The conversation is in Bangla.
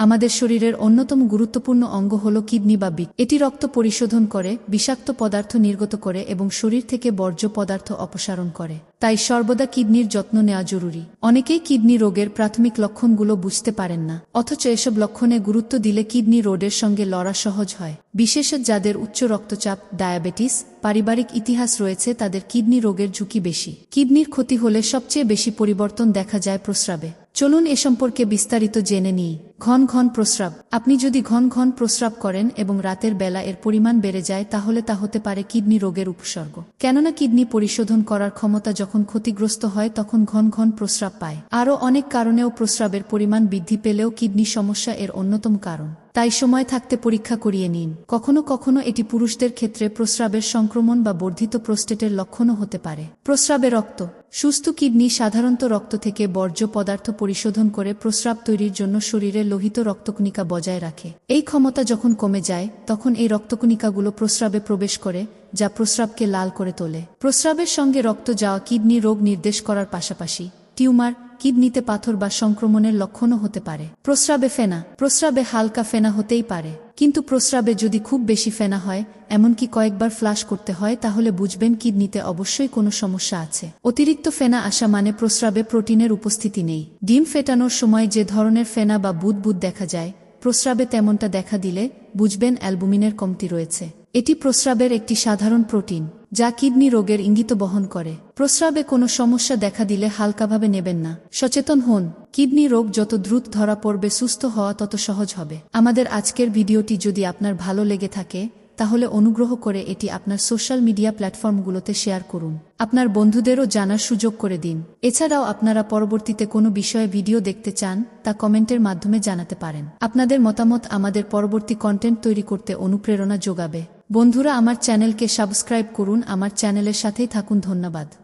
আমাদের শরীরের অন্যতম গুরুত্বপূর্ণ অঙ্গ হল কিডনি বা বিট। এটি রক্ত পরিশোধন করে, বিষাক্ত পদার্থ নির্গত করে এবং শরীর থেকে বর্জ্য পদার্থ অপসারণ করে। তাই সর্বদা কিডনির যত্ন নেওয়া জরুরি। অনেকেই কিডনি রোগের প্রাথমিক লক্ষণগুলো বুঝতে পারেন না। অথচ এসব লক্ষণে গুরুত্ব দিলে কিডনি রোডের সঙ্গে লড়া সহজ হয়। বিশেষ যাদের উচ্চ রক্তচাপ, ডায়াবেটিস, পারিবারিক ইতিহাস রয়েছে, তাদের কিডনি রোগের ঝুঁকি বেশি। কিডনির ক্ষতি হলে সবচেয়ে বেশি পরিবর্তন দেখা যায় প্রস্রাবে। চলুন এ সম্পর্কে বিস্তারিত জেনে নিই। ঘন ঘন প্রস্রাব। আপনি যদি ঘন ঘন প্রস্রাব করেন এবং রাতের বেলা এর পরিমাণ বেড়ে যায়, তাহলে তা হতে পারে কিডনি রোগের উপসর্গ। কেননা কিডনি পরিশোধন করার ক্ষমতা যখন ক্ষতিগ্রস্ত হয়, তখন ঘন ঘন প্রস্রাব পায়। আরও অনেক কারণেও প্রস্রাবের পরিমাণ বৃদ্ধি পেলেও কিডনি সমস্যা এর অন্যতম কারণ। তাই সময় থাকতে পরীক্ষা করিয়ে নিন। কখনো কখনো এটি পুরুষদের ক্ষেত্রে প্রস্রাবের সংক্রমণ বা বর্ধিত প্রোস্টেটের লক্ষণও হতে পারে। প্রস্রাবে রক্ত। সুস্থ কিডনি সাধারণত রক্ত থেকে বর্জ্য পদার্থ পরিশোধন করে প্রস্রাব তৈরির জন্য শরীরে লোহিত রক্তকণিকা বজায় রাখে। এই ক্ষমতা যখন কমে যায়, তখন এই রক্তকণিকাগুলো প্রস্রাবে প্রবেশ করে, যা প্রস্রাবকে লাল করে তোলে। প্রস্রাবের সঙ্গে রক্ত যাওয়া কিডনি রোগ নির্দেশ করার পাশাপাশি টিউমার কিডনিতে পাথর বা সংক্রমণের লক্ষণও হতে পারে। প্রস্রাবে ফেনা। প্রস্রাবে হালকা ফেনা হতেই পারে। কিন্তু প্রস্রাবে যদি খুব বেশি ফেনা হয়, এমনকি কয়েকবার ফ্লাশ করতে হয়, তাহলে বুঝবেন কিডনিতে অবশ্যই কোনো সমস্যা আছে। অতিরিক্ত ফেনা আসা মানে প্রস্রাবে প্রোটিনের উপস্থিতি নেই। ডিম ফেটানোর সময় যে ধরনের ফেনা বা বুদবুদ দেখা যায়, প্রস্রাবে তেমনটা দেখা দিলে, বুঝবেন অ্যালবুমিনের কমতি রয়েছে। এটি প্রস্রাবের একটি সাধারণ প্রোটিন। যা কিডনি রোগের ইঙ্গিত বহন করে। প্রস্রাবে কোনো সমস্যা দেখা দিলে হালকাভাবে নেবেন না। সচেতন হন, কিডনি রোগ যত দ্রুত ধরা পড়বে, সুস্থ হওয়া তত সহজ হবে। আমাদের আজকের ভিডিওটি যদি আপনার ভালো লেগে থাকে, তাহলে অনুগ্রহ করে এটি আপনার সোশ্যাল মিডিয়া প্ল্যাটফর্মগুলোতে শেয়ার করুন। আপনার বন্ধুদেরও জানার সুযোগ করে দিন। এছাড়াও আপনারা পরবর্তীতে কোনো বিষয়ে ভিডিও দেখতে চান, তা কমেন্টের মাধ্যমে জানাতে পারেন। আপনাদের মতামত আমাদের পরবর্তী কন্টেন্ট তৈরি করতে অনুপ্রেরণা যোগাবে। বন্ধুরা আমার চ্যানেলকে সাবস্ক্রাইব করুন আমার চ্যানেলের সাথেই থাকুন ধন্যবাদ।